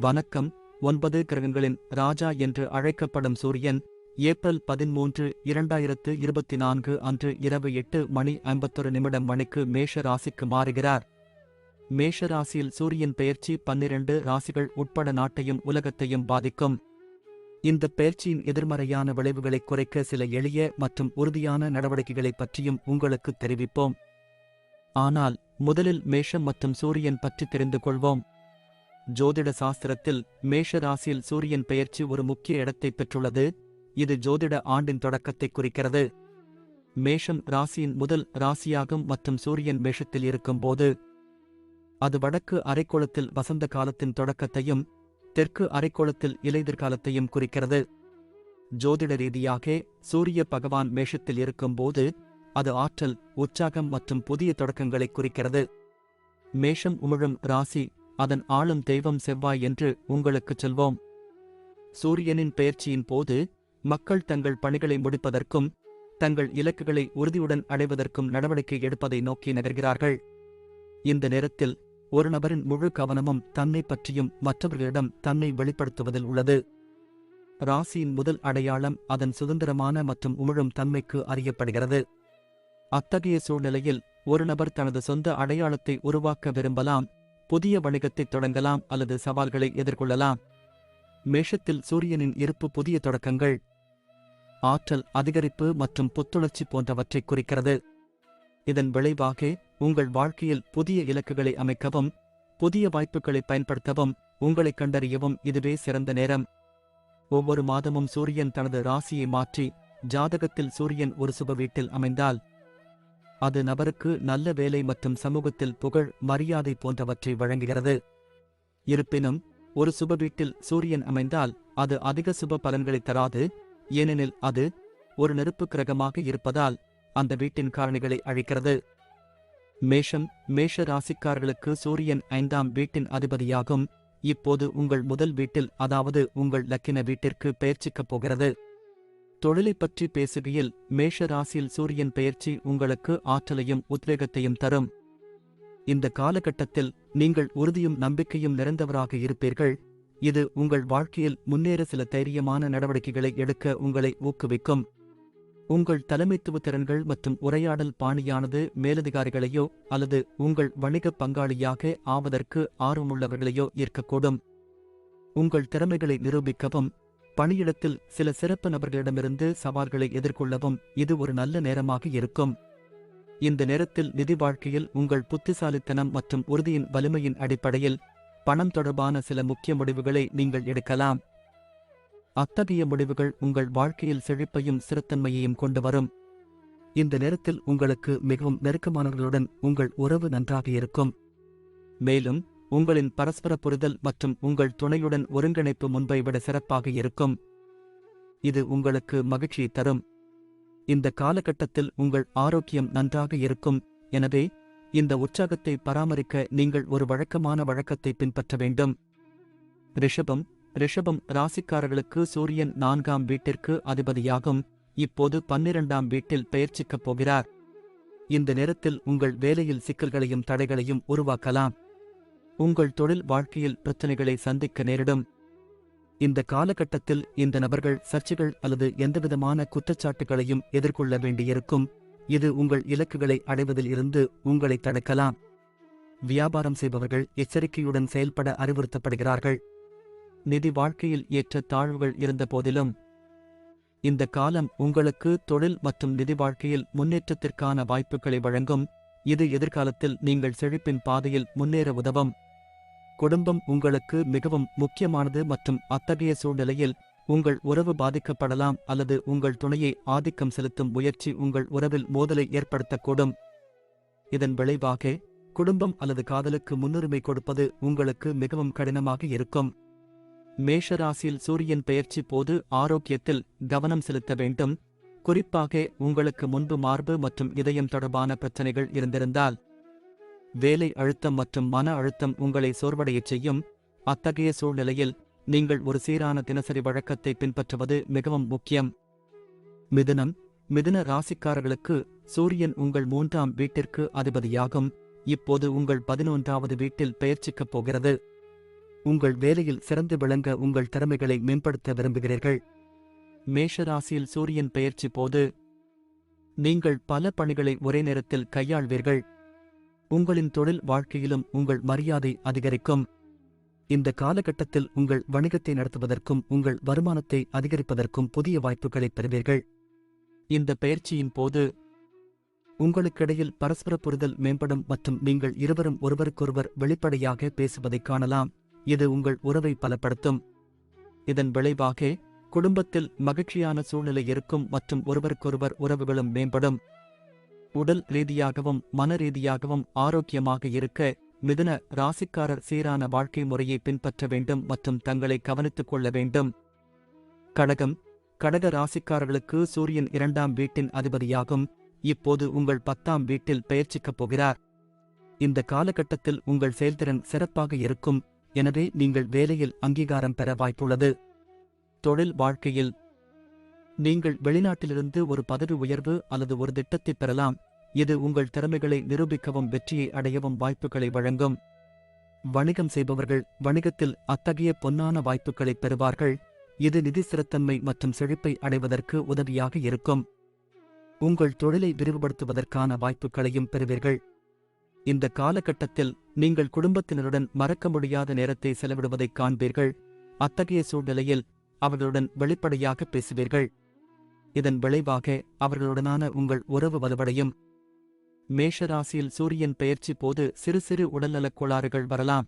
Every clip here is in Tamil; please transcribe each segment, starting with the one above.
வணக்கம். ஒன்பது கிரகங்களின் ராஜா என்று அழைக்கப்படும் சூரியன் ஏப்ரல் பதிமூன்று இரண்டாயிரத்து இருபத்தி நான்கு அன்று இரவு எட்டு மணி ஐம்பத்தொரு நிமிடம் மணிக்கு மேஷ ராசிக்கு மாறுகிறார். மேஷ ராசியில் சூரியன் பெயர்ச்சி பன்னிரண்டு ராசிகள் உட்பட நாட்டையும் உலகத்தையும் பாதிக்கும். இந்த பெயர்ச்சியின் எதிர்மறையான விளைவுகளை குறைக்க சில எளிய மற்றும் உறுதியான நடவடிக்கைகளைப் பற்றியும் உங்களுக்கு தெரிவிப்போம். ஆனால் முதலில் மேஷம் மற்றும் சூரியன் பற்றி தெரிந்து கொள்வோம். ஜோதிட சாஸ்திரத்தில் மேஷ ராசியில் சூரியன் பெயர்ச்சி ஒரு முக்கிய இடத்தை பெற்றுள்ளது. இது ஜோதிட ஆண்டின் தொடக்கத்தை குறிக்கிறது. மேஷம் ராசியின் முதல் ராசியாகும் மற்றும் சூரியன் மேஷத்தில் இருக்கும்போது அது வடக்கு அரைக்கோளத்தில் வசந்த காலத்தின் தொடக்கத்தையும் தெற்கு அரைக்கோளத்தில் இலைதிர்காலத்தையும் குறிக்கிறது. ஜோதிட ரீதியாக சூரிய பகவான் மேஷத்தில் இருக்கும்போது அது ஆற்றல் உற்சாகம் மற்றும் புதிய தொடக்கங்களை குறிக்கிறது. மேஷம் உமிழும் ராசி அதன் ஆளும் தெய்வம் செவ்வாய் என்று உங்களுக்குச் சொல்வோம். சூரியனின் பெயர்ச்சியின் போது மக்கள் தங்கள் பணிகளை முடிப்பதற்கும் தங்கள் இலக்குகளை உறுதியுடன் அடைவதற்கும் நடவடிக்கை எடுப்பதை நோக்கி நகர்கிறார்கள். இந்த நேரத்தில் ஒரு நபரின் முழு கவனமும் தன்னை பற்றியும் மற்றவர்களிடம் தன்னை வெளிப்படுத்துவதில் உள்ளது. ராசியின் முதல் அடையாளம் அதன் சுதந்திரமான மற்றும் உமிழும் தன்மைக்கு அறியப்படுகிறது. அத்தகைய சூழ்நிலையில் ஒரு நபர் தனது சொந்த அடையாளத்தை உருவாக்க விரும்பலாம் புதிய வணிகத்தை தொடங்கலாம் அல்லது சவால்களை எதிர்கொள்ளலாம். மேஷத்தில் சூரியனின் இருப்பு புதிய தொடக்கங்கள். ஆற்றல் அதிகரிப்பு மற்றும் புத்துணர்ச்சி போன்றவற்றை குறிக்கிறது. இதன் விளைவாக உங்கள் வாழ்க்கையில் புதிய இலக்குகளை அமைக்கவும் புதிய வாய்ப்புகளை பயன்படுத்தவும் உங்களை கண்டறியவும் இதுவே சிறந்த நேரம். ஒவ்வொரு மாதமும் சூரியன் தனது ராசியை மாற்றி ஜாதகத்தில் சூரியன் ஒரு சுப வீட்டில் அமைந்தால் அது நபருக்கு நல்ல வேலை மற்றும் சமூகத்தில் புகழ் மரியாதை போன்றவற்றை வழங்குகிறது. இருப்பினும் ஒரு சுப வீட்டில் சூரியன் அமைந்தால் அது அதிக சுப பலன்களை தராது ஏனெனில் அது ஒரு நெருப்பு கிரகமாக இருப்பதால் அந்த வீட்டின் காரணிகளை அழிக்கிறது. மேஷம் மேஷ ராசிக்காரர்களுக்கு சூரியன் ஐந்தாம் வீட்டின் அதிபதியாகும். இப்போது உங்கள் முதல் வீட்டில் அதாவது உங்கள் லக்கின வீட்டிற்கு பெயர்ச்சிக்கப் போகிறது. தொழிலைப் பற்றி பேசுகையில் மேஷ ராசியில் சூரியன் பெயர்ச்சி உங்களுக்கு ஆற்றலையும் உத்வேகத்தையும் தரும். இந்த காலகட்டத்தில் நீங்கள் உறுதியும் நம்பிக்கையும் நிறைந்தவராக இருப்பீர்கள். இது உங்கள் வாழ்க்கையில் முன்னேற சில தைரியமான நடவடிக்கைகளை எடுக்க உங்களை ஊக்குவிக்கும். உங்கள் தலைமைத்துவ திறன்கள் மற்றும் உரையாடல் பாணியானது மேலதிகாரிகளையோ அல்லது உங்கள் வணிக பங்காளியாக ஆவதற்கு ஆர்வமுள்ளவர்களையோ ஈர்க்கக்கூடும். உங்கள் திறமைகளை நிரூபிக்கவும் பணியிடத்தில் சில சிறப்பு நபர்களிடமிருந்து சவால்களை எதிர்கொள்ளவும் இது ஒரு நல்ல நேரமாக இருக்கும். இந்த நேரத்தில் நிதி வாழ்க்கையில் உங்கள் புத்திசாலித்தனம் மற்றும் உறுதியின் வலிமையின் அடிப்படையில் பணம் தொடர்பான சில முக்கிய முடிவுகளை நீங்கள் எடுக்கலாம். அத்தகைய முடிவுகள் உங்கள் வாழ்க்கையில் செழிப்பையும் சிறத்தன்மையையும் கொண்டு வரும். இந்த நேரத்தில் உங்களுக்கு மிகவும் நெருக்கமானவர்களுடன் உங்கள் உறவு நன்றாக இருக்கும். மேலும் உங்களின் பரஸ்பர புரிதல் மற்றும் உங்கள் துணையுடன் ஒருங்கிணைப்பு முன்பை விட சிறப்பாக இருக்கும். இது உங்களுக்கு மகிழ்ச்சியை தரும். இந்த காலகட்டத்தில் உங்கள் ஆரோக்கியம் நன்றாக இருக்கும். எனவே இந்த உற்சாகத்தை பராமரிக்க நீங்கள் ஒரு வழக்கமான வழக்கத்தை பின்பற்ற வேண்டும். ரிஷபம் ரிஷபம் ராசிக்காரர்களுக்கு சூரியன் நான்காம் வீட்டிற்கு அதிபதியாகும். இப்போது பன்னிரண்டாம் வீட்டில் பெயர்ச்சிக்கப் போகிறார். இந்த நேரத்தில் உங்கள் வேலையில் சிக்கல்களையும் தடைகளையும் உருவாக்கலாம். உங்கள் தொழில் வாழ்க்கையில் பிரச்சனைகளை சந்திக்க நேரிடும். இந்த காலகட்டத்தில் இந்த நபர்கள் சர்ச்சைகள் அல்லது எந்தவிதமான குற்றச்சாட்டுகளையும் எதிர்கொள்ள வேண்டியிருக்கும். இது உங்கள் இலக்குகளை அடைவதில் இருந்து உங்களை தடுக்கலாம். வியாபாரம் செய்பவர்கள் எச்சரிக்கையுடன் செயல்பட அறிவுறுத்தப்படுகிறார்கள். நிதி வாழ்க்கையில் ஏற்ற தாழ்வுகள் இருந்த போதிலும் இந்த காலம் உங்களுக்கு தொழில் மற்றும் நிதி வாழ்க்கையில் முன்னேற்றத்திற்கான வாய்ப்புகளை வழங்கும். இது எதிர்காலத்தில் நீங்கள் செழிப்பின் பாதையில் முன்னேற உதவும். குடும்பம் உங்களுக்கு மிகவும் முக்கியமானது மற்றும் அத்தகைய சூழ்நிலையில் உங்கள் உறவு பாதிக்கப்படலாம் அல்லது உங்கள் துணையை ஆதிக்கம் செலுத்தும் முயற்சி உங்கள் உறவில் மோதலை ஏற்படுத்தக்கூடும். இதன் விளைவாக குடும்பம் அல்லது காதலுக்கு முன்னுரிமை கொடுப்பது உங்களுக்கு மிகவும் கடினமாக இருக்கும். மேஷராசியில் சூரியன் பெயர்ச்சி போது ஆரோக்கியத்தில் கவனம் செலுத்த வேண்டும். குறிப்பாக உங்களுக்கு முன்பு மார்பு மற்றும் இதயம் தொடர்பான பிரச்சனைகள் இருந்திருந்தால் வேலை அழுத்தம் மற்றும் மன அழுத்தம் உங்களை சோர்வடையச் செய்யும். அத்தகைய சூழ்நிலையில் நீங்கள் ஒரு சீரான தினசரி வழக்கத்தை பின்பற்றுவது மிகவும் முக்கியம். மிதுனம். மிதுன ராசிக்காரர்களுக்கு சூரியன் உங்கள் மூன்றாம் வீட்டிற்கு அதிபதியாகும். இப்போது உங்கள் பதினொன்றாவது வீட்டில் பெயர்ச்சிக்கப் போகிறது. உங்கள் வேலையில் சிறந்து விளங்க உங்கள் திறமைகளை மேம்படுத்த விரும்புகிறீர்கள். மேஷராசியில் சூரியன் பெயர்ச்சி போது நீங்கள் பல பணிகளை ஒரே நேரத்தில் கையாள்வீர்கள். உங்களின் தொழில் வாழ்க்கையிலும் உங்கள் மரியாதை அதிகரிக்கும். இந்த காலகட்டத்தில் உங்கள் வணிகத்தை நடத்துவதற்கும் உங்கள் வருமானத்தை அதிகரிப்பதற்கும் புதிய வாய்ப்புகளை பெறுவீர்கள். இந்த பெயர்ச்சியின் போது உங்களுக்கிடையில் பரஸ்பர புரிதல் மேம்படும் மற்றும் நீங்கள் இருவரும் ஒருவருக்கொருவர் வெளிப்படையாக பேசுவதைக் காணலாம். இது உங்கள் உறவை பலப்படுத்தும். இதன் விளைவாக குடும்பத்தில் மகிழ்ச்சியான சூழ்நிலை இருக்கும் மற்றும் ஒருவருக்கொருவர் உறவுகளும் மேம்படும். உடல் ரீதியாகவும் மன ரீதியாகவும் ஆரோக்கியமாக இருக்க மிதுன ராசிக்காரர் சீரான வாழ்க்கை முறையை பின்பற்ற வேண்டும் மற்றும் தங்களை கவனித்துக் கொள்ள வேண்டும். கடகம். கடக ராசிக்காரர்களுக்கு சூரியன் இரண்டாம் வீட்டின் அதிபதியாகும். இப்போது உங்கள் பத்தாம் வீட்டில் பெயர்ச்சிக்கப் போகிறார். இந்த காலகட்டத்தில் உங்கள் செயல்திறன் சிறப்பாக இருக்கும். எனவே நீங்கள் வேலையில் அங்கீகாரம் பெற வாய்ப்புள்ளது. தொழில் வாழ்க்கையில் நீங்கள் வெளிநாட்டிலிருந்து ஒரு பதவி உயர்வு அல்லது ஒரு திட்டத்தை பெறலாம். இது உங்கள் திறமைகளை நிரூபிக்கவும் வெற்றியை அடையவும் வாய்ப்புகளை வழங்கும். வணிகம் செய்பவர்கள் வணிகத்தில் அத்தகைய பொன்னான வாய்ப்புகளை பெறுவார்கள். இது நிதி சிறத்தன்மை மற்றும் செழிப்பை அடைவதற்கு உதவியாக இருக்கும். உங்கள் தொழிலை விரிவுபடுத்துவதற்கான வாய்ப்புகளையும் பெறுவீர்கள். இந்த காலகட்டத்தில் நீங்கள் குடும்பத்தினருடன் மறக்க முடியாத நேரத்தை செலவிடுவதைக் காண்பீர்கள். அத்தகைய சூழ்நிலையில் அவர்களுடன் வெளிப்படையாக பேசுவீர்கள். இதன் விளைவாக அவர்களுடனான உங்கள் உறவு வலுவடையும். மேஷராசியில் சூரியன் பெயர்ச்சி போது சிறு சிறு உடல்நலக் கோளாறுகள் வரலாம்.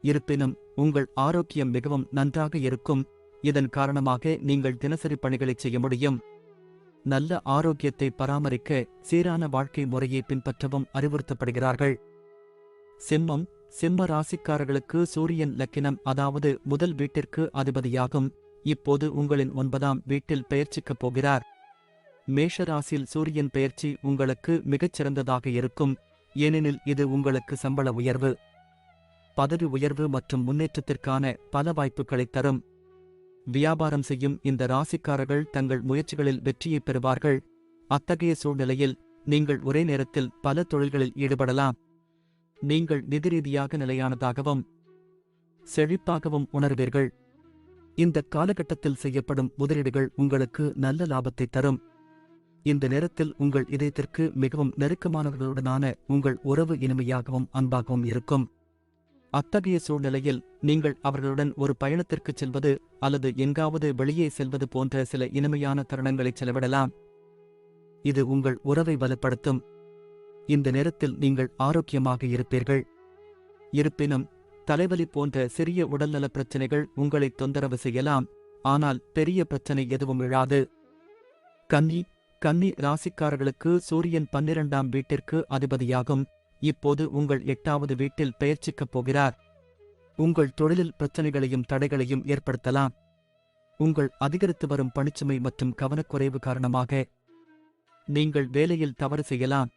இருப்பினும் உங்கள் ஆரோக்கியம் மிகவும் நன்றாக இருக்கும். இதன் காரணமாக நீங்கள் தினசரி பணிகளைச் செய்ய முடியும். நல்ல ஆரோக்கியத்தை பராமரிக்க சீரான வாழ்க்கை முறையை பின்பற்றவும் அறிவுறுத்தப்படுகிறார்கள். சிம்மம் சிம்ம ராசிக்காரர்களுக்கு சூரியன் லக்கினம் அதாவது முதல் வீட்டிற்கு அதிபதியாகும். இப்போது உங்களின் ஒன்பதாம் வீட்டில் பெயர்ச்சிக்கப் போகிறார். மேஷராசியில் சூரியன் பெயர்ச்சி உங்களுக்கு மிகச் சிறந்ததாக இருக்கும். ஏனெனில் இது உங்களுக்கு சம்பள உயர்வு. பதவி உயர்வு மற்றும் முன்னேற்றத்திற்கான பல வாய்ப்புகளைத் தரும். வியாபாரம் செய்யும் இந்த ராசிக்காரர்கள் தங்கள் முயற்சிகளில் வெற்றியை பெறுவார்கள். அத்தகைய சூழ்நிலையில் நீங்கள் ஒரே நேரத்தில் பல தொழில்களில் ஈடுபடலாம். நீங்கள் நிதி ரீதியாக நிலையானதாகவும் செழிப்பாகவும் உணர்வீர்கள். இந்த காலகட்டத்தில் செய்யப்படும் முதலீடுகள் உங்களுக்கு நல்ல லாபத்தை தரும். இந்த நேரத்தில் உங்கள் இதயத்திற்கு மிகவும் நெருக்கமானவர்களுடனான உங்கள் உறவு இனிமையாகவும் அன்பாகவும் இருக்கும். அத்தகைய சூழ்நிலையில் நீங்கள் அவர்களுடன் ஒரு பயணத்திற்குச் செல்வது அல்லது எங்காவது வெளியே செல்வது போன்ற சில இனிமையான தருணங்களை செலவிடலாம். இது உங்கள் உறவை வலுப்படுத்தும். இந்த நேரத்தில் நீங்கள் ஆரோக்கியமாக இருப்பீர்கள். இருப்பினும் தலைவலி போன்ற சிறிய உடல்நலப் பிரச்சனைகள் உங்களை தொந்தரவு செய்யலாம். ஆனால் பெரிய பிரச்சனை எதுவும் இழாது. கன்னி கன்னி ராசிக்காரர்களுக்கு சூரியன் பன்னிரண்டாம் வீட்டிற்கு அதிபதியாகும். இப்போது உங்கள் எட்டாவது வீட்டில் பெயர்ச்சிக்கப் போகிறார். உங்கள் தொழிலில் பிரச்சனைகளையும் தடைகளையும் ஏற்படுத்தலாம். உங்கள் அதிகரித்து வரும் பணிச்சுமை மற்றும் கவனக்குறைவு காரணமாக நீங்கள் வேலையில் தவறு செய்யலாம்.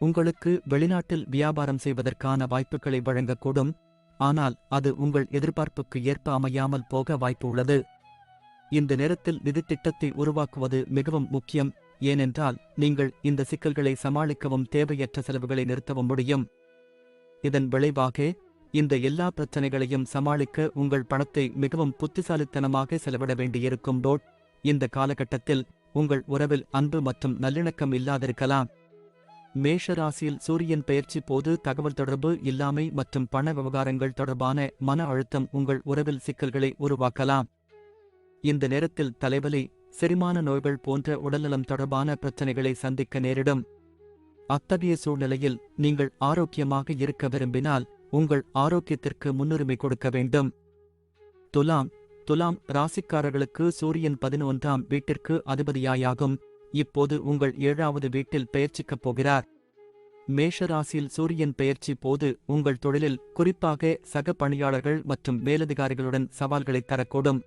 உங்களுக்கு வெளிநாட்டில் வியாபாரம் செய்வதற்கான வாய்ப்புகளை வழங்கக்கூடும். ஆனால் அது உங்கள் எதிர்பார்ப்புக்கு ஏற்ப அமையாமல் போக வாய்ப்பு உள்ளது. இந்த நேரத்தில் நிதித்திட்டத்தை உருவாக்குவது மிகவும் முக்கியம். ஏனென்றால் நீங்கள் இந்த சிக்கல்களை சமாளிக்கவும் தேவையற்ற செலவுகளை நிறுத்தவும் முடியும். இதன் விளைவாக இந்த எல்லா பிரச்சனைகளையும் சமாளிக்க உங்கள் பணத்தை மிகவும் புத்திசாலித்தனமாக செலவிட வேண்டியிருக்கும் டோட் இந்த காலகட்டத்தில் உங்கள் உறவில் அன்பு மற்றும் நல்லிணக்கம் இல்லாதிருக்கலாம். மேஷ ராசியில் சூரியன் பெயர்ச்சி போது தகவல் தொடர்பு இல்லாமை மற்றும் பண விவகாரங்கள் தொடர்பான மன அழுத்தம் உங்கள் உறவில் சிக்கல்களை உருவாக்கலாம். இந்த நேரத்தில் தலைவலி செரிமான நோய்கள் போன்ற உடல்நலம் தொடர்பான பிரச்சனைகளை சந்திக்க நேரிடும். அத்தகைய சூழ்நிலையில் நீங்கள் ஆரோக்கியமாக இருக்க விரும்பினால் உங்கள் ஆரோக்கியத்திற்கு முன்னுரிமை கொடுக்க வேண்டும். துலாம் துலாம் ராசிக்காரர்களுக்கு சூரியன் பதினொன்றாம் வீட்டிற்கு அதிபதியாயாகும். இப்போது உங்கள் ஏழாவது வீட்டில் பெயர்ச்சிக்கப் போகிறார். மேஷ ராசியில் சூரியன் பெயர்ச்சி போது உங்கள் தொழிலில் குறிப்பாக சக பணியாளர்கள் மற்றும் மேலதிகாரிகளுடன் சவால்களை தரக்கூடும்.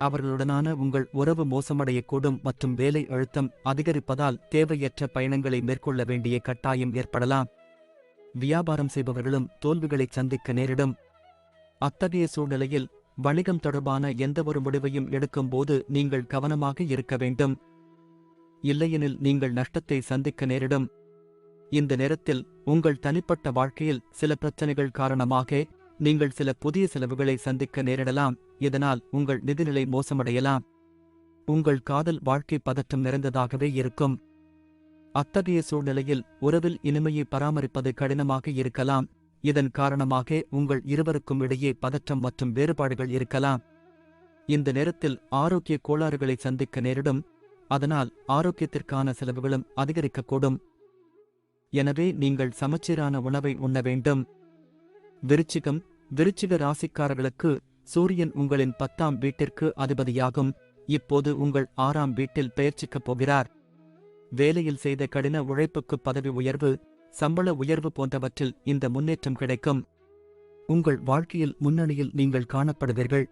அவர்களுடனான உங்கள் உறவு மோசமடையக்கூடும் மற்றும் வேலை அழுத்தம் அதிகரிப்பதால் தேவையற்ற பயணங்களை மேற்கொள்ள வேண்டிய கட்டாயம் ஏற்படலாம். வியாபாரம் செய்பவர்களும் தோல்விகளை சந்திக்க நேரிடும். அத்தகைய சூழ்நிலையில் வணிகம் தொடர்பான எந்தவொரு முடிவையும் எடுக்கும்போது நீங்கள் கவனமாக இருக்க வேண்டும். இல்லையெனில் நீங்கள் நஷ்டத்தை சந்திக்க நேரிடும். இந்த நேரத்தில் உங்கள் தனிப்பட்ட வாழ்க்கையில் சில பிரச்சனைகள் காரணமாக நீங்கள் சில புதிய செலவுகளை சந்திக்க நேரிடலாம். இதனால் உங்கள் நிதிநிலை மோசமடையலாம். உங்கள் காதல் வாழ்க்கை பதற்றம் நிறைந்ததாகவே இருக்கும். அத்தகைய சூழ்நிலையில் உறவில் இனிமையை பராமரிப்பது கடினமாக இருக்கலாம். இதன் காரணமாக உங்கள் இருவருக்கும் இடையே பதற்றம் மற்றும் வேறுபாடுகள் இருக்கலாம். இந்த நேரத்தில் ஆரோக்கிய கோளாறுகளை சந்திக்க நேரிடும். அதனால் ஆரோக்கியத்திற்கான செலவுகளும் அதிகரிக்கக்கூடும். எனவே நீங்கள் சமச்சீரான உணவை உண்ண வேண்டும். விருச்சிகம் விருச்சிக ராசிக்காரர்களுக்கு சூரியன் உங்களின் பத்தாம் வீட்டிற்கு அதிபதியாகும். இப்போது உங்கள் ஆறாம் வீட்டில் பெயர்ச்சிக்கப் போகிறார். வேலையில் செய்த கடின உழைப்புக்கு பதவி உயர்வு சம்பள உயர்வு போன்றவற்றில் இந்த முன்னேற்றம் கிடைக்கும். உங்கள் வாழ்க்கையில் முன்னணியில் நீங்கள் காணப்படுவீர்கள்.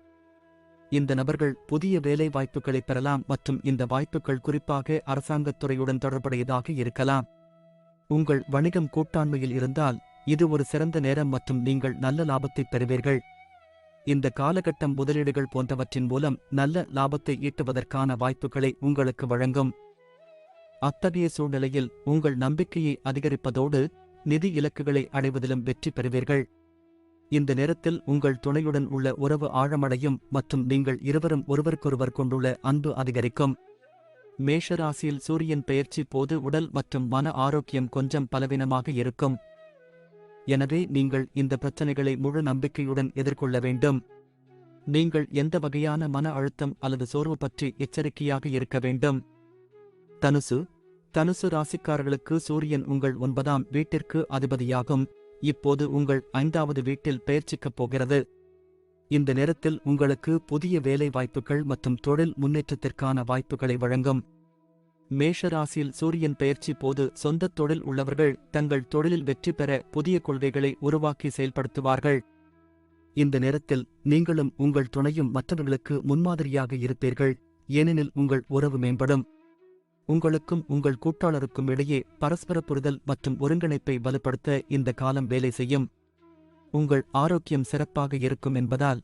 இந்த நபர்கள் புதிய வேலை வாய்ப்புகளை பெறலாம் மற்றும் இந்த வாய்ப்புகள் குறிப்பாக அரசாங்கத் துறையுடன் தொடர்புடையதாக இருக்கலாம். உங்கள் வணிகம் கூட்டாண்மையில் இருந்தால் இது ஒரு சிறந்த நேரம் மற்றும் நீங்கள் நல்ல லாபத்தை பெறுவீர்கள். இந்த காலகட்டம் முதலீடுகள் போன்றவற்றின் மூலம் நல்ல லாபத்தை ஈட்டுவதற்கான வாய்ப்புகளை உங்களுக்கு வழங்கும். அத்தகைய சூழ்நிலையில் உங்கள் நம்பிக்கையை அதிகரிப்பதோடு நிதி இலக்குகளை அடைவதிலும் வெற்றி பெறுவீர்கள். இந்த நேரத்தில் உங்கள் துணையுடன் உள்ள உறவு ஆழமடையும் மற்றும் நீங்கள் இருவரும் ஒருவருக்கொருவர் கொண்டுள்ள அன்பு அதிகரிக்கும். மேஷராசியில் சூரியன் பெயர்ச்சி போது உடல் மற்றும் மன ஆரோக்கியம் கொஞ்சம் பலவீனமாக இருக்கும். எனவே நீங்கள் இந்த பிரச்சனைகளை முழு நம்பிக்கையுடன் எதிர்கொள்ள வேண்டும். நீங்கள் எந்த வகையான மன அழுத்தம் அல்லது சோர்வு பற்றி எச்சரிக்கையாக இருக்க வேண்டும்? தனுசு தனுசு ராசிக்காரர்களுக்கு சூரியன் உங்கள் ஒன்பதாம் வீட்டிற்கு அதிபதியாகும். இப்போது உங்கள் ஐந்தாவது வீட்டில் பெயர்ச்சிக்கப் போகிறது. இந்த நேரத்தில் உங்களுக்கு புதிய வேலை வாய்ப்புகள் மற்றும் தொழில் முன்னேற்றத்திற்கான வாய்ப்புகளை வழங்கும். மேஷ ராசியில் சூரியன் பெயர்ச்சி போது சொந்த தொழில் உள்ளவர்கள் தங்கள் தொழிலில் வெற்றி பெற புதிய கொள்கைகளை உருவாக்கி செயல்படுத்துவார்கள். இந்த நேரத்தில் நீங்களும் உங்கள் துணையும் மற்றவர்களுக்கு முன்மாதிரியாக இருப்பீர்கள். ஏனெனில் உங்கள் உறவு மேம்படும். உங்களுக்கும் உங்கள் கூட்டாளருக்கும் இடையே பரஸ்பர புரிதல் மற்றும் ஒருங்கிணைப்பை வலுப்படுத்த இந்த காலம் வேலை செய்யும். உங்கள் ஆரோக்கியம் சிறப்பாக இருக்கும் என்பதால்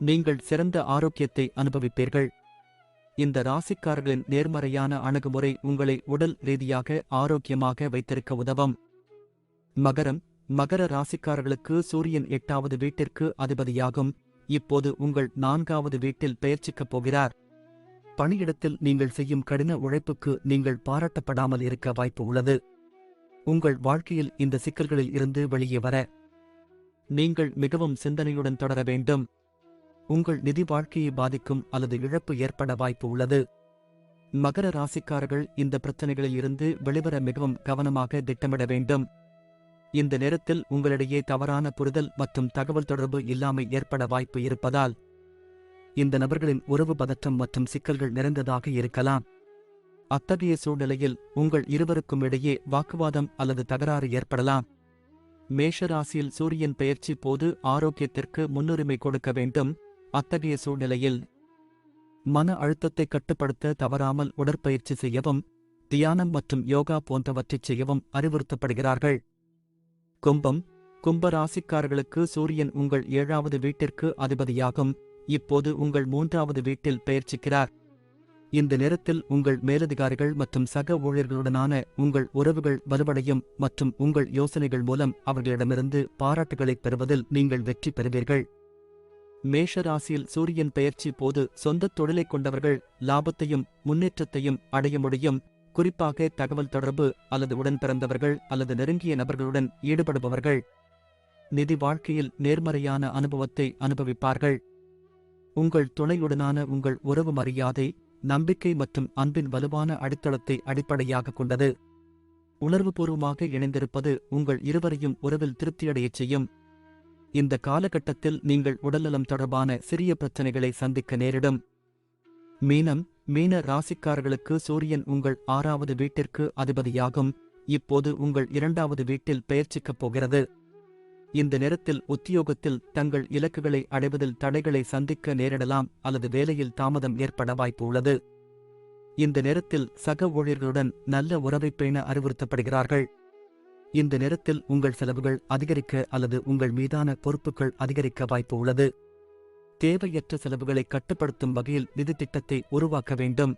நீங்கள் சிறந்த ஆரோக்கியத்தை அனுபவிப்பீர்கள். இந்த ராசிக்காரர்களின் நேர்மறையான அணுகுமுறை உங்களை உடல் ரீதியாக ஆரோக்கியமாக வைத்திருக்க உதவும். மகரம் மகர ராசிக்காரர்களுக்கு சூரியன் எட்டாவது வீட்டிற்கு அதிபதியாகும். இப்போது உங்கள் நான்காவது வீட்டில் பெயர்ச்சிக்கப் போகிறார். பணியிடத்தில் நீங்கள் செய்யும் கடின உழைப்புக்கு நீங்கள் பாராட்டப்படாமல் இருக்க வாய்ப்பு உள்ளது. உங்கள் வாழ்க்கையில் இந்த சிக்கல்களில் இருந்து வெளியே வர. நீங்கள் மிகவும் சிந்தனையுடன் தொடர வேண்டும். உங்கள் நிதி வாழ்க்கையை பாதிக்கும் அல்லது இழப்பு ஏற்பட வாய்ப்பு உள்ளது. மகர ராசிக்காரர்கள் இந்த பிரச்சனைகளில் இருந்து வெளிவர மிகவும் கவனமாக திட்டமிட வேண்டும். இந்த நேரத்தில் உங்களிடையே தவறான புரிதல் மற்றும் தகவல் தொடர்பு இல்லாமை ஏற்பட வாய்ப்பு இருப்பதால் இந்த நபர்களின் உறவு பதற்றம் மற்றும் சிக்கல்கள் நிறைந்ததாக இருக்கலாம். அத்தகைய சூழ்நிலையில் உங்கள் இருவருக்கும் இடையே வாக்குவாதம் அல்லது தகராறு ஏற்படலாம். மேஷராசியில் சூரியன் பெயர்ச்சி போது ஆரோக்கியத்திற்கு முன்னுரிமை கொடுக்க வேண்டும். அத்தகைய சூழ்நிலையில் மன அழுத்தத்தை கட்டுப்படுத்த தவறாமல் உடற்பயிற்சி செய்யவும் தியானம் மற்றும் யோகா போன்றவற்றைச் செய்யவும் அறிவுறுத்தப்படுகிறார்கள். கும்பம் கும்ப ராசிக்காரர்களுக்கு சூரியன் உங்கள் ஏழாவது வீட்டிற்கு அதிபதியாகும். இப்போது உங்கள் மூன்றாவது வீட்டில் பெயர்ச்சிக்கிறார். இந்த நேரத்தில் உங்கள் மேலதிகாரிகள் மற்றும் சக ஊழியர்களுடனான உங்கள் உறவுகள் வலுவடையும் மற்றும் உங்கள் யோசனைகள் மூலம் அவர்களிடமிருந்து பாராட்டுகளைப் பெறுவதில் நீங்கள் வெற்றி பெறுவீர்கள். மேஷ ராசியில் சூரியன் பெயர்ச்சி போது சொந்தத் தொழிலைக் கொண்டவர்கள் லாபத்தையும் முன்னேற்றத்தையும் அடைய முடியும். குறிப்பாக தகவல் தொடர்பு அல்லது உடன் பிறந்தவர்கள் அல்லது நெருங்கிய நபர்களுடன் ஈடுபடுபவர்கள் நிதி வாழ்க்கையில் நேர்மறையான அனுபவத்தை அனுபவிப்பார்கள். உங்கள் துணையுடனான உங்கள் உறவு மரியாதை நம்பிக்கை மற்றும் அன்பின் வலுவான அடித்தளத்தை அடிப்படையாகக் கொண்டது. உணர்வுபூர்வமாக இணைந்திருப்பது உங்கள் இருவரையும் உறவில் திருப்தியடையச் செய்யும். இந்த காலகட்டத்தில் நீங்கள் உடல்நலம் தொடர்பான சிறிய பிரச்சனைகளை சந்திக்க நேரிடும். மீனம் மீன ராசிக்காரர்களுக்கு சூரியன் உங்கள் ஆறாவது வீட்டிற்கு அதிபதியாகும். இப்போது உங்கள் இரண்டாவது வீட்டில் பெயர்ச்சிக்கப் போகிறது. இந்த நேரத்தில் உத்தியோகத்தில் தங்கள் இலக்குகளை அடைவதில் தடைகளை சந்திக்க நேரிடலாம் அல்லது வேலையில் தாமதம் ஏற்பட வாய்ப்பு உள்ளது. இந்த நேரத்தில் சக ஊழியர்களுடன் நல்ல உறவை பேண அறிவுறுத்தப்படுகிறார்கள். இந்த நேரத்தில் உங்கள் செலவுகள் அதிகரிக்க அல்லது உங்கள் மீதான பொறுப்புகள் அதிகரிக்க வாய்ப்பு உள்ளது. தேவையற்ற செலவுகளை கட்டுப்படுத்தும் வகையில் நிதி திட்டத்தை உருவாக்க வேண்டும்.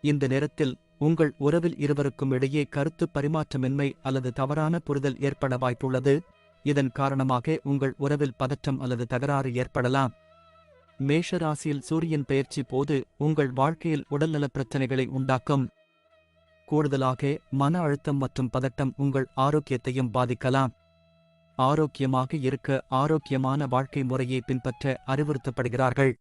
இந்த நேரத்தில் உங்கள் உறவில் இருவருக்கும் இடையே கருத்து பரிமாற்றமின்மை அல்லது தவறான புரிதல் ஏற்பட வாய்ப்புள்ளது. இதன் காரணமாக உங்கள் உறவில் பதற்றம் அல்லது தகராறு ஏற்படலாம். மேஷ ராசியில் சூரியன் பெயர்ச்சி போது உங்கள் வாழ்க்கையில் உடல்நலப் பிரச்சனைகளை உண்டாக்கும். கூடுதலாக மன அழுத்தம் மற்றும் பதட்டம் உங்கள் ஆரோக்கியத்தையும் பாதிக்கலாம். ஆரோக்கியமாக இருக்க ஆரோக்கியமான வாழ்க்கை முறையை பின்பற்ற அறிவுறுத்தப்படுகிறார்கள்.